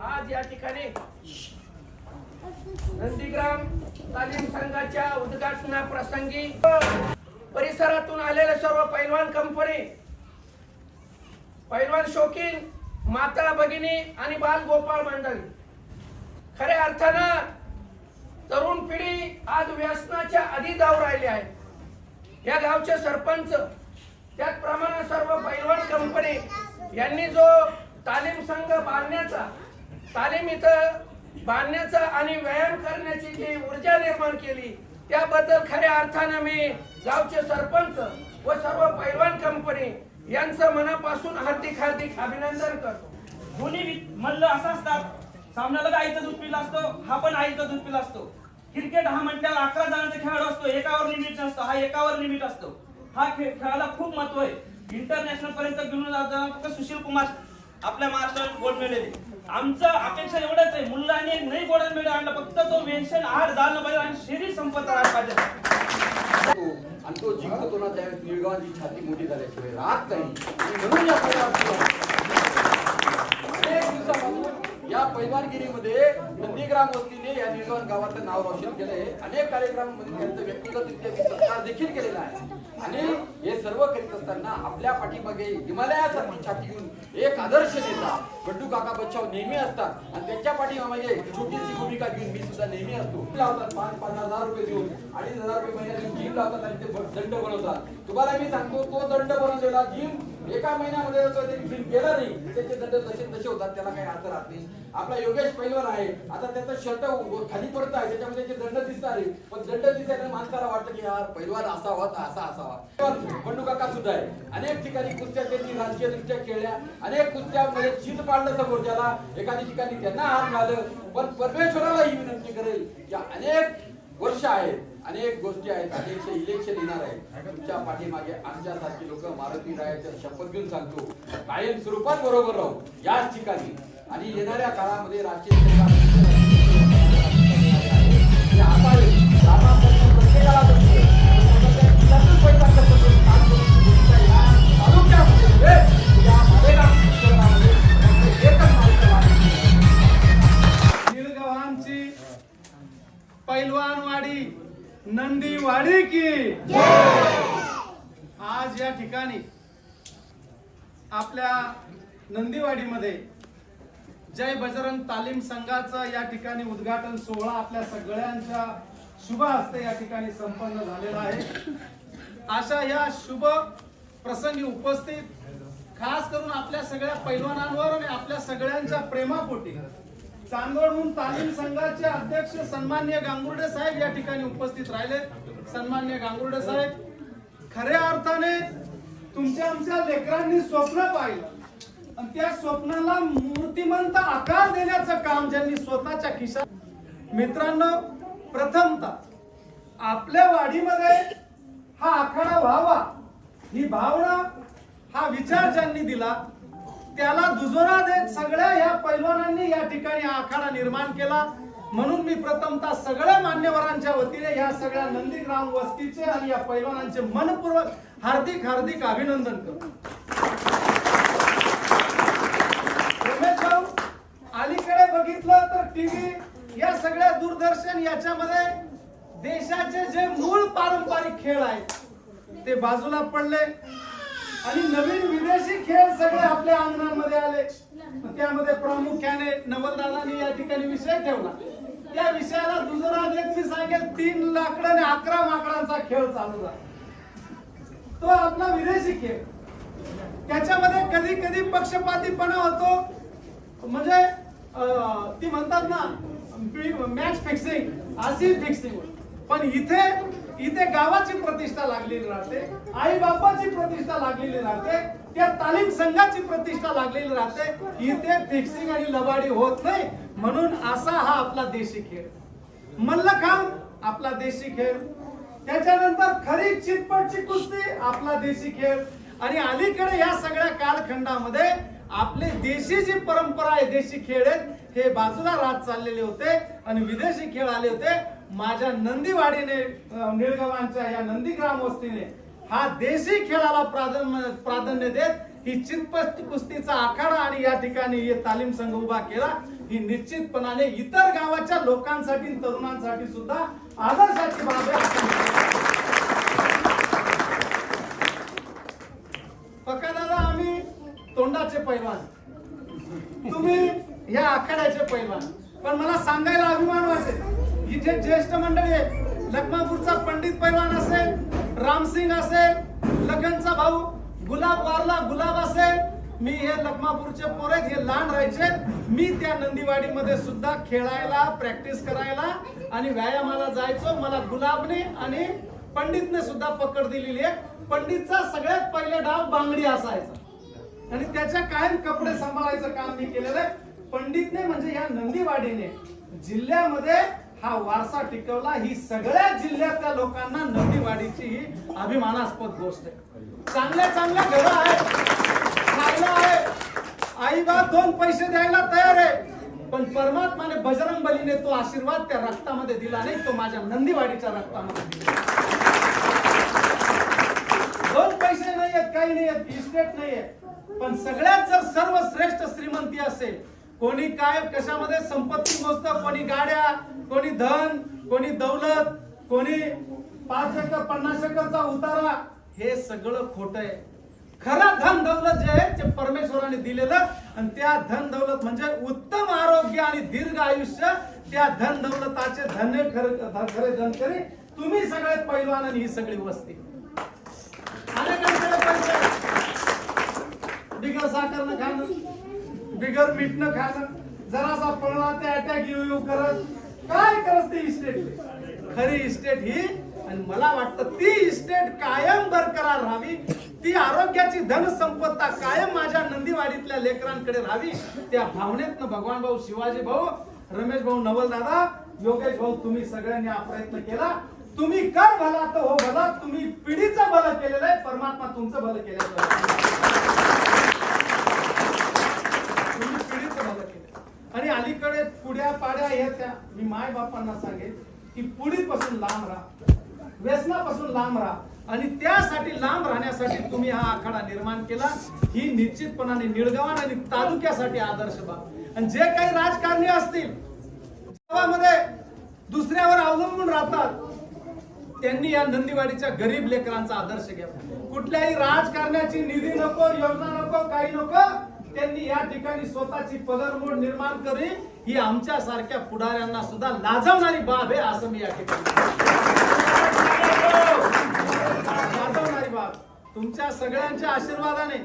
आज या ठिकाणी नंदीग्राम तालीम संघाच्या उद्घाटना प्रसंगी परिसरातून आलेले सर्व पैलवान कंपनी पैलवान शौकीन माता भगिनी आणि बाल गोपाळ मंडळी. खऱ्या अर्थानं तरुण पिढी आज व्यसनाच्या आधी जाऊ राहिली आहे. या गावचे सरपंच त्याचप्रमाणे सर्व पैलवान कंपनी यांनी जो तालीम संघ बांधण्याचा तालीम इथं बांधण्याचा आणि व्यायाम करण्याची जी ऊर्जा निर्माण केली त्याबद्दल खऱ्या अर्थानं मी गावचे सरपंच व सर्व पैलवान कंपनी यांचं मनापासून हार्दिक हार्दिक अभिनंदन करतो. दोन्ही मल्ल असा असतात सामन्याला आईचा दूध पिला असतो हा पण आईचा दूध पिला असतो. क्रिकेट हा म्हटल्यावर अकरा जणांचा खेळाडू असतो एकावर लिमिट नसतो हा एकावर लिमिट असतो. हा खेळ खेळाला खूप महत्त्व आहे. इंटरनॅशनल पर्यंत घेऊन जाताना फक्त सुशील कुमार आपल्या महाराष्ट्रात गोल्ड मेडल आमचं अपेक्षा एवढंच आहे. मुलांनी नाही गोल्ड मेडल आणलं फक्त तो वेन्शन आज झालं पाहिजे आणि शरीर संपत राहिला पाहिजे. आणि तो जिंकतो ना त्यावेळेस निळगावांची छाती मोठी झाल्याशिवाय राहत नाही. म्हणून या पैलवान या पैलवानगिरीमध्ये नंदीग्राम वस्तीने या निळगाव गावाचं नाव रोशन केलंय. अनेक कार्यक्रमांमध्ये त्यांचं व्यक्तिगतरित्या सत्कार देखील केलेला आहे. आणि हे सर्व करीत असताना आपल्या पाठीमागे हिमालयासारखी छाती घेऊन एक आदर्श नेता गड्डू काका बच्चाव नेहमी असतात. आणि त्यांच्या पाठीमागे छोटीशी भूमिका घेऊन मी सुद्धा नेहमी असतो. लावतात पाच पाच हजार रुपये देऊन. अडीच हजार रुपये महिन्यात जिम लावतात आणि ते दंड बनवतात. तुम्हाला मी सांगतो तो दंड बनवलेला जिम एका महिन्यामध्ये जर कधी जिम केला नाही त्याचे दंड तसे तसे होतात त्याला काही अर्थ राहत नाही. आपला योगेश पैलवान आहे. आता त्याचा शर्ट खाली पडत आहे त्याच्यामध्ये त्याचे दंड दिसणार आहे पण दंड दिसल्याने माणसाला वाटतं की यार पैलवान असावा तर असा असावा बंडू काका सुद्धा आहे. अनेक ठिकाणी कुस्त्या त्यांनी राजकीय दृष्ट्या खेळल्या. अनेक कुस्त्यामध्ये चीज पाडलं समोर त्याला. एखाद्या ठिकाणी त्यांना हात घालं पण परमेश्वराला ही विनंती करेल की अनेक वर्ष आहेत अनेक गोष्टी आहेत अनेक इलेक्शन येणार आहे तुमच्या पाठीमागे आमच्यासारखी लोक मारुती रायाच्या शपथ घेऊन सांगतो. कायम स्वरूपात बरोबर राहू याच ठिकाणी. आणि येणाऱ्या काळामध्ये राजकीय प्रत्येकाला पैलवानवाडी नंदीवाडी की आज या ठिकाणी आपल्या नंदीवाडीमध्ये जय बजरंग तालीम संघाचा या ठिकाणी उद्घाटन सोहळा आपल्या सगळ्यांच्या शुभ हस्ते या ठिकाणी संपन्न झालेला आहे. अशा या शुभ प्रसंगी उपस्थित खास करून आपल्या सगळ्या पैलवानांवर आणि आपल्या सगळ्यांच्या प्रेमापोटी चांदोडहून तालीम संघाचे अध्यक्ष सन्मान्य गांगुर्डे साहेब या ठिकाणी उपस्थित राहिले. सन्मान्य गांगुर्डे साहेब खऱ्या अर्थाने तुमच्या आमच्या लेकरांनी स्वप्न पाहिलं. आणि त्या स्वप्नाला मूर्तिमंत आकार देण्याचं काम ज्यांनी स्वतःच्या खिशात मित्रांनो प्रथमतः आपल्या वाढीमध्ये हा आखाडा व्हावा ही भावना हा विचार ज्यांनी दिला त्याला दुजोरा देत सगळ्या या पैलवानांनी या ठिकाणी आखाडा निर्माण केला. म्हणून मी प्रथमतः सगळ्या मान्यवरांच्या वतीने या सगळ्या नंदीग्राम वस्तीचे आणि या पैलवानांचे मनपूर्वक हार्दिक हार्दिक अभिनंदन करतो. रमेश भाऊ, अलीकडे बघितलं तर टीव्ही या सगळ्या दूरदर्शन याच्यामध्ये देशाचे जे मूळ पारंपरिक खेळ आहेत ते बाजूला पडले. आणि नवीन विदेशी खेळ सगळे आपल्या अंगणामध्ये आले. त्यामध्ये प्रामुख्याने नवलदादांनी या ठिकाणी विषय ठेवला. त्या विषयाला देत मी सांगेल तीन लाकड आणि अकरा माकडांचा खेळ चालू झाला. तो आपला विदेशी खेळ. त्याच्यामध्ये कधी कधी पक्षपातीपणा होतो. म्हणजे ती म्हणतात ना मॅच फिक्सिंग अशी फिक्सिंग पण इथे इथे गावाची प्रतिष्ठा लागलेली राहते आई बापाची प्रतिष्ठा लागलेली राहते त्या तालीम संघाची प्रतिष्ठा लागलेली राहते. इथे फिक्सिंग आणि लबाडी होत नाही म्हणून असा हा आपला देशी खेळ. मल्लखांब आपला देशी खेळ. त्याच्यानंतर खरी चितपटची कुस्ती आपला देशी खेळ. आणि अलीकडे या सगळ्या कालखंडामध्ये आपले देशी जी परंपरा आहे देशी खेळ आहेत हे बाजूला राहत चाललेले होते आणि विदेशी खेळ आले होते. माझ्या नंदीवाडीने निळगावांच्या या नंदी ग्रामवस्तीने हा देशी खेळाला प्राधान्य प्राधान्य देत ही चितपस्त कुस्तीचा आखाडा आणि या ठिकाणी हे तालीम संघ उभा केला. ही निश्चितपणाने इतर गावाच्या लोकांसाठी तरुणांसाठी सुद्धा आदर्शाची बाब आहे. दादा आम्ही तोंडाचे पैलवान. तुम्ही या आखाड्याचे पैलवान. पण मला सांगायला अभिमान वाटेल. इथे ज्येष्ठ मंडळी आहे लखमापूरचा पंडित पैलवान असेल रामसिंग असेल लखनचा भाऊ गुलाब वारला गुलाब असेल. मी हे लखमापूरचे पोर आहेत हे लहान राहायचे मी त्या नंदीवाडीमध्ये सुद्धा खेळायला प्रॅक्टिस करायला आणि व्यायामाला जायचो. मला गुलाबने आणि पंडितने सुद्धा पकड दिलेली आहे. पंडितचा सगळ्यात पहिला डाव बांगडी असायचा. आणि त्याच्या कायम कपडे सांभाळायचं काम मी केलेलं आहे. पंडितने म्हणजे या नंदीवाडीने जिल्ह्यामध्ये हा वारसा टिकवला ही सगळ्या जिल्ह्यातल्या लोकांना नंदीवाडीची ही अभिमानास्पद गोष्ट आहे. चांगल्या चांगल्या घर आहेत. चांगलं आहे. आई बाप दोन पैसे द्यायला तयार आहे. पण परमात्माने बजरंग बलीने तो आशीर्वाद त्या रक्तामध्ये दिला नाही तो माझ्या नंदीवाडीच्या रक्तामध्ये दिला. दोन पैसे नाही आहेत काही नाही आहेत इस्टेट नाही आहे पण सगळ्यात जर सर्वश्रेष्ठ श्रीमंती असेल कोणी काय कशामध्ये संपत्ती मोजतं कोणी गाड्या कोणी धन कोणी दौलत कोणी पाच एकर पन्नास एकरचा उतारा हे सगळं खोट आहे. खरं धन दौलत जे आहे ते परमेश्वराने दिलेलं आणि त्या धन दौलत म्हणजे उत्तम आरोग्य आणि दीर्घ आयुष्य त्या धन दौलताचे धन्य खरे खरे धनकरी तुम्ही सगळे पैलवान आणि ही सगळी वस्ती. अनेकांकडे पैसे. आहेत. बिगर साखरनं खाणं. बिगर मीठनं खाणं जरासा पळला ते अटॅक येऊ येऊ करत. काय करत ते इस्टेट खरी इस्टेट ही आणि मला वाटतं ती इस्टेट कायम बरकरार राहावी. ती आरोग्याची धन संपत्ता कायम माझ्या नंदीवाडीतल्या लेकरांकडे राहावी. त्या भावनेतनं भगवान भाऊ शिवाजी भाऊ रमेश भाऊ नवल दादा योगेश भाऊ तुम्ही सगळ्यांनी हा प्रयत्न केला. तुम्ही कर भला तर हो भला तुम्ही पिढीचं भलं केलेलं आहे परमात्मा तुमचं भलं केलेलं आहे तुम्ही पिढीचं भलं केलं आणि पुढ्या पाड्या हे त्या मी माय बापांना सांगेन की पुढीपासून लांब राहा. व्यसनापासून लांब राहा. आणि त्यासाठी लांब राहण्यासाठी तुम्ही हा आखाडा निर्माण केला. ही निश्चितपणाने निळगावान आणि तालुक्यासाठी आदर्श बाब. आणि जे काही राजकारणी असतील गावामध्ये दुसऱ्यावर अवलंबून राहतात त्यांनी या नंदीवाडीच्या गरीब लेकरांचा आदर्श घ्यावा. कुठल्याही राजकारण्याची निधी नको योजना नको काही नको त्यांनी या ठिकाणी स्वतःची पदरमोड निर्माण करी ही आमच्या सारख्या पुढाऱ्यांना सुद्धा लाजवणारी बाब आहे असं मी या ठिकाणी लाजवणारी बाब. तुमच्या सगळ्यांच्या आशीर्वादाने.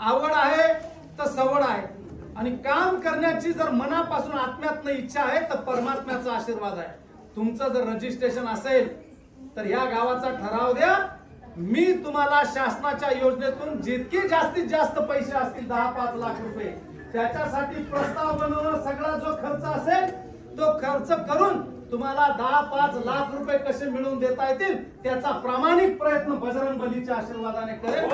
आवड आहे तर सवड आहे. आणि काम करण्याची जर मनापासून आत्म्यातनं इच्छा आहे तर परमात्म्याचा आशीर्वाद आहे. तुमचं जर रजिस्ट्रेशन असेल तर या गावाचा ठराव द्या. मी तुम्हाला शासनाच्या योजनेतून जितके जास्तीत जास्त पैसे असतील दहा पाच लाख रुपये त्याच्यासाठी प्रस्ताव बनवणं सगळा जो खर्च असेल तो खर्च करून तुम्हाला दहा पाच लाख रुपये कसे मिळवून देता येतील त्याचा प्रामाणिक प्रयत्न बजरंग बलीच्या आशीर्वादाने करेल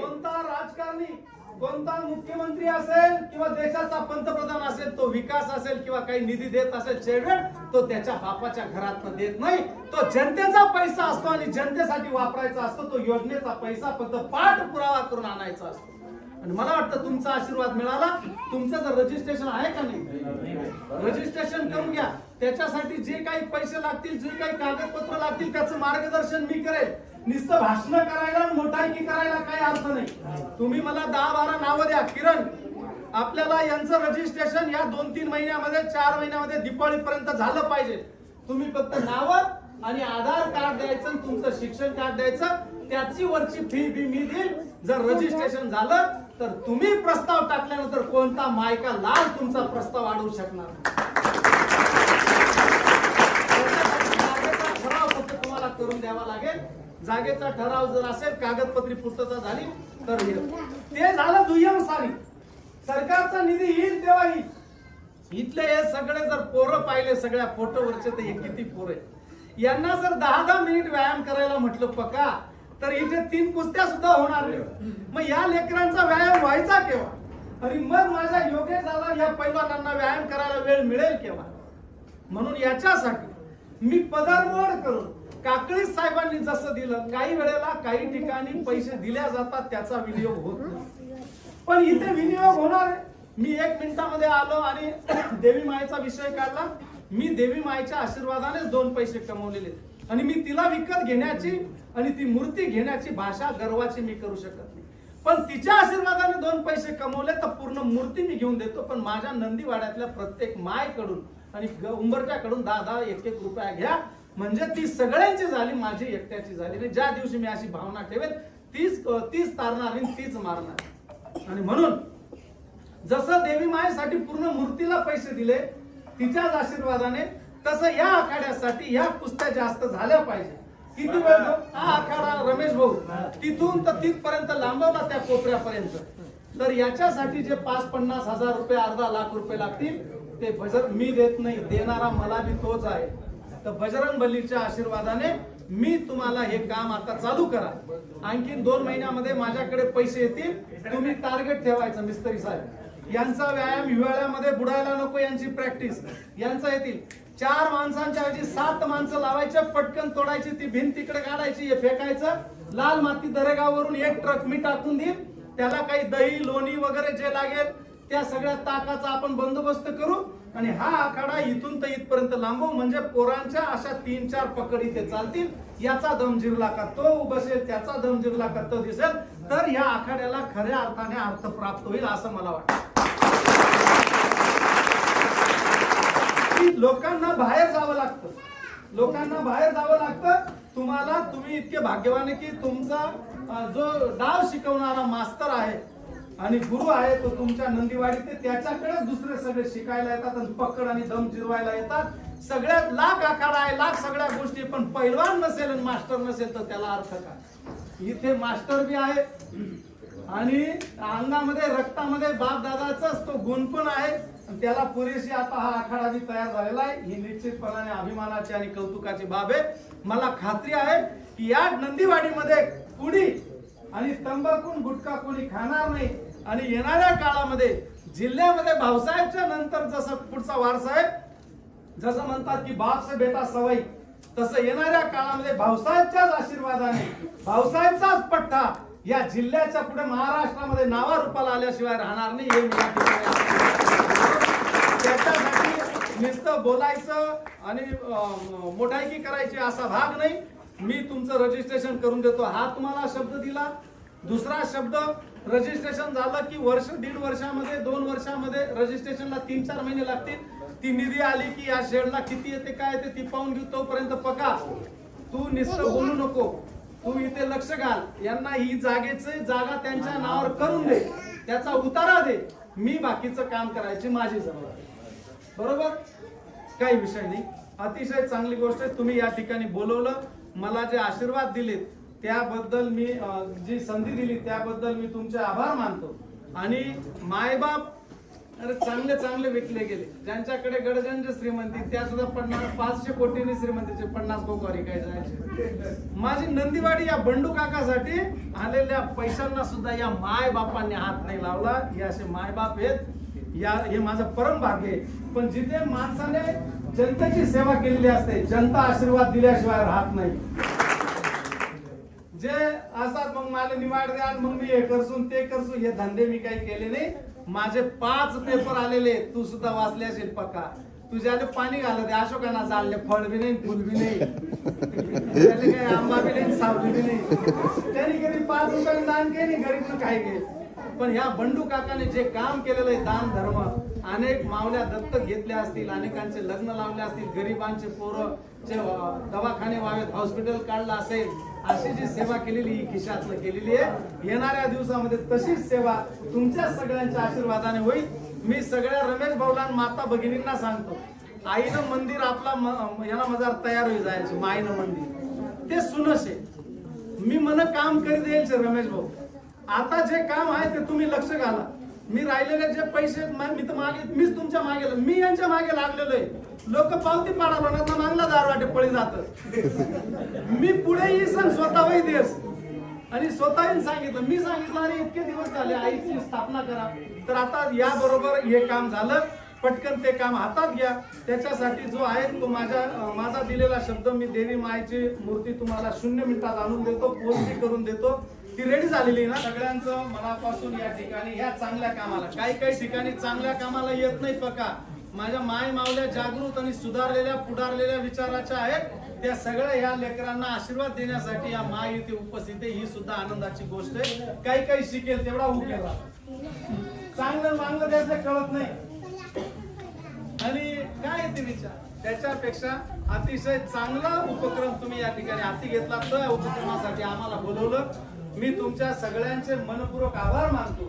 कोणता राजकारणी कोणता मुख्यमंत्री असेल किंवा देशाचा पंतप्रधान असेल तो विकास असेल किंवा काही निधी देत असेल चेडवेळ तो त्याच्या बापाच्या घरात देत नाही. तो जनतेचा पैसा असतो आणि जनतेसाठी वापरायचा असतो तो योजनेचा पैसा फक्त पाठपुरावा करून आणायचा असतो. आणि मला वाटतं तुमचा आशीर्वाद मिळाला. तुमचं जर रजिस्ट्रेशन आहे का नाही? रजिस्ट्रेशन करून घ्या. त्याच्यासाठी जे काही पैसे लागतील जे काही कागदपत्र लागतील त्याचं मार्गदर्शन मी करेल. नुसतं भाषण करायला आणि करायला काही अर्थ नाही. तुम्ही मला दहा बारा नावं द्या. किरण आपल्याला यांचं रजिस्ट्रेशन या दोन तीन महिन्यामध्ये चार महिन्यामध्ये दिपाळीपर्यंत झालं पाहिजे. तुम्ही फक्त नावं आणि आधार कार्ड द्यायचं आणि तुमचं शिक्षण कार्ड द्यायचं. त्याची वरची फी बी मी देईल. जर रजिस्ट्रेशन झालं तर तुम्ही प्रस्ताव टाकल्यानंतर कोणता मायका लाल तुमचा प्रस्ताव अडवू शकणार ठराव फक्त तुम्हाला करून द्यावा लागेल. जागेचा ठराव जर असेल कागदपत्री पूर्तता झाली तर हे. ते झालं दुय्यम सारी. सरकारचा निधी येईल तेव्हा येईल इथले हे सगळे जर पोरं पाहिले सगळ्या फोटोवरचे तर हे किती पोरं यांना जर दहा दहा मिनिट व्यायाम करायला म्हटलं पका. तर इथे तीन कुस्त्या सुद्धा होणार नाही. मग या लेकरांचा व्यायाम व्हायचा केव्हा? आणि मग माझ्या योगेश दादा या पैलवानांना व्यायाम करायला वेळ मिळेल केव्हा? म्हणून याच्यासाठी मी पदार्पण करून काकळी साहेबांनी जसं दिलं काही वेळेला काही ठिकाणी पैसे दिल्या जातात त्याचा विनियोग होत नाही. पण इथे विनियोग होणार आहे. मी एक मिनिटामध्ये आलो आणि देवी मायेचा विषय काढला. मी देवी मायेच्या आशीर्वादानेच दोन पैसे कमवलेले. आणि मी तिला विकत घेण्याची आणि ती मूर्ती घेण्याची भाषा गर्वाची मी करू शकत नाही. पण तिच्या आशीर्वादाने दोन पैसे कमवले तर पूर्ण मूर्ती मी घेऊन देतो. पण माझ्या नंदीवाड्यातल्या प्रत्येक मायकडून आणि उंबरट्याकडून दहा दहा एक एक रुपया घ्या. म्हणजे ती सगळ्यांची झाली माझी एकट्याची झाली. आणि ज्या दिवशी मी अशी भावना ठेवेल तीच तीच तारणार आणि तीच मारणार. आणि म्हणून जसं देवी मायेसाठी पूर्ण मूर्तीला पैसे दिले तिच्याच आशीर्वादाने तसं या आखाड्यासाठी या कुस्त्या जास्त झाल्या पाहिजे. किती वेळ हा आखाडा रमेश भाऊ. तिथून तर तिथपर्यंत लांबवला त्या कोपऱ्यापर्यंत. तर याच्यासाठी जे पाच पन्नास हजार रुपये अर्धा लाख रुपये लागतील ते भजर मी देत नाही देणारा मला बी तोच आहे. तर बजरंग बलीच्या आशीर्वादाने मी तुम्हाला हे काम आता चालू करा. आणखीन दोन महिन्यामध्ये माझ्याकडे पैसे येतील तुम्ही टार्गेट ठेवायचं मिस्त्री साहेब. यांचा व्यायाम हिवाळ्यामध्ये बुडायला नको यांची प्रॅक्टिस यांचा येतील. चार माणसांच्या ऐवजी सात माणसं लावायचे पटकन तोडायची ती भिंत तिकडे काढायची हे फेकायचं. लाल माती दरेगावरून एक ट्रक मी टाकून देईल त्याला काही दही लोणी वगैरे जे लागेल त्या सगळ्या ताकाचा आपण बंदोबस्त करू. आणि हा आखाडा इथून तर इथपर्यंत लांबू म्हणजे पोरांच्या अशा तीन चार पकड इथे चालतील. याचा दम जिरला का तो बसेल त्याचा दम जिरला का तो दिसेल. तर या आखाड्याला खऱ्या अर्थाने अर्थ प्राप्त होईल असं मला वाटतं. आणि लोकांना बाहेर जावं लागतं. लोकांना बाहेर जावं लागतं. तुम्हाला तुम्ही इतके भाग्यवान आहे की तुमचा जो डाव शिकवणारा मास्तर आहे आणि गुरु आहे तो तुमच्या नंदीवाडीत ते त्याच्याकडे दुसरे सगळे शिकायला येतात आणि पकड आणि दम जिरवायला येतात. सगळ्यात लाख आखाडा आहे लाख सगळ्या गोष्टी पण पैलवान नसेल आणि मास्टर नसेल तर त्याला अर्थ काय? इथे मास्टर बी आहे आणि अंगामध्ये रक्तामध्ये बाप दादाचाच तो गुण पण आहे. त्याला पुरेशी आता हा आखाडा बी तयार झालेला आहे. ही निश्चितपणाने अभिमानाची आणि कौतुकाची बाब आहे. मला खात्री आहे की या नंदीवाडीमध्ये कुणी आणि तंबाखून गुटखा कोणी खाणार नाही. आणि येणाऱ्या काळामध्ये जिल्ह्यामध्ये भाऊसाहेबच्या नंतर जसं पुढचा वारसा आहे जसं म्हणतात की बाप से बेटा सवई तसं येणाऱ्या काळामध्ये भाऊसाहेबच्याच आशीर्वादाने भाऊसाहेबचाच पट्टा या जिल्ह्याच्या पुढे महाराष्ट्रामध्ये नावारूपाला आल्याशिवाय राहणार नाही हे मी त्याच्यासाठी नुसतं बोलायचं आणि मोठायकी करायची असा भाग नाही. मी तुमचं रजिस्ट्रेशन करून देतो. हा तुम्हाला शब्द दिला. दुसरा शब्द रजिस्ट्रेशन झालं की वर्ष दीड वर्षामध्ये दोन वर्षामध्ये रजिस्ट्रेशनला तीन चार महिने लागतील. ती निधी आली की या शेडला किती येते काय येते ती पाहून घेऊ. तोपर्यंत पका. तू निस्त बोलू नको. तू इथे लक्ष घाल. यांना ही जागेची जागा त्यांच्या नावावर करून दे. त्याचा उतारा दे. मी बाकीचं काम करायची माझी जबाबदारी. बरोबर? काही विषय नाही. अतिशय चांगली गोष्ट आहे. तुम्ही या ठिकाणी बोलवलं मला जे आशीर्वाद दिलेत त्याबद्दल मी जी संधी दिली त्याबद्दल मी तुमचे आभार मानतो. आणि मायबाप अरे चांगले चांगले विकले गेले. ज्यांच्याकडे गडगंज श्रीमंती त्या सुद्धा पन्नास पाचशे कोटीने श्रीमंतीचे पन्नास कोकवारी काय जायचे. माझी नंदीवाडी या बंडू काकासाठी आलेल्या पैशांना सुद्धा या मायबापांनी हात नाही लावला. हे असे मायबाप आहेत. या हे माझं परम भाग्य आहे. पण जिथे माणसाने जनतेची सेवा केलेली असते जनता आशीर्वाद दिल्याशिवाय राहत नाही. जे असतात मग मला निवाड द्या मग मी हे करसून ते करसून हे धंदे मी काही केले नाही. माझे पाच पेपर आलेले तू सुद्धा वाचले असेल पक्का. तुझ्याने पाणी घालत आहे अशोकांना चालले फळ बी नाही फुल बी नाही. त्याने काही आंबा बी नाही सावली बी नाही. त्यांनी कधी पाच रुपयाने दान केली गरीब काही घे पण ह्या बंडू काकाने जे काम केलेलं आहे दान धर्म अनेक मावल्या दत्तक घेतल्या असतील अनेकांचे लग्न लावले असतील गरिबांचे पोरं जे दवाखाने व्हावेत हॉस्पिटल काढलं असेल अशी जी सेवा केलेली ही खिशातलं केलेली आहे. येणाऱ्या दिवसामध्ये तशीच सेवा तुमच्या सगळ्यांच्या आशीर्वादाने होईल. मी सगळ्या रमेश भाऊला माता भगिनींना सांगतो आईनं मंदिर आपला याला मजार तयार होई जायचे माईनं मंदिर. ते सुनशे मी मन काम करीत येईल रमेश भाऊ. आता जे काम आहे ते तुम्ही लक्ष घाला. मी राहिलेले जे पैसे मी तर मागे मीच तुमच्या मागे मी यांच्या मागे लागलेलो आहे. लोक पावती पाडा बनत मागला दार वाटे पळी जात मी पुढे येईन स्वतः वही देस. आणि स्वतः सांगितलं. मी सांगितलं अरे इतके दिवस झाले आईची स्थापना करा. तर आता या बरोबर हे काम झालं. पटकन ते काम हातात घ्या. त्याच्यासाठी जो आहे तो माझ्या माझा दिलेला शब्द मी देवी मायची मूर्ती तुम्हाला शून्य मिनिटात आणून देतो पोस्टी करून देतो. ती रेडी झालेली आहे ना. सगळ्यांचं मनापासून या ठिकाणी ह्या चांगल्या कामाला. काही काही ठिकाणी चांगल्या कामाला येत नाही पका. माझ्या माय मावल्या जागृत आणि सुधारलेल्या पुढारलेल्या विचाराच्या आहेत. त्या सगळ्या ह्या लेकरांना आशीर्वाद देण्यासाठी या माय इथे उपस्थित आहे. ही सुद्धा आनंदाची गोष्ट आहे. काही काही शिकेल तेवढा होऊ केला चांगलं मांगलं द्यायचं कळत नाही. आणि काय ते विचार? त्याच्यापेक्षा अतिशय चांगला उपक्रम तुम्ही या ठिकाणी हाती घेतला. तर उपक्रमासाठी आम्हाला बोलवलं. मी तुमच्या सगळ्यांचे मनपूर्वक आभार मानतो.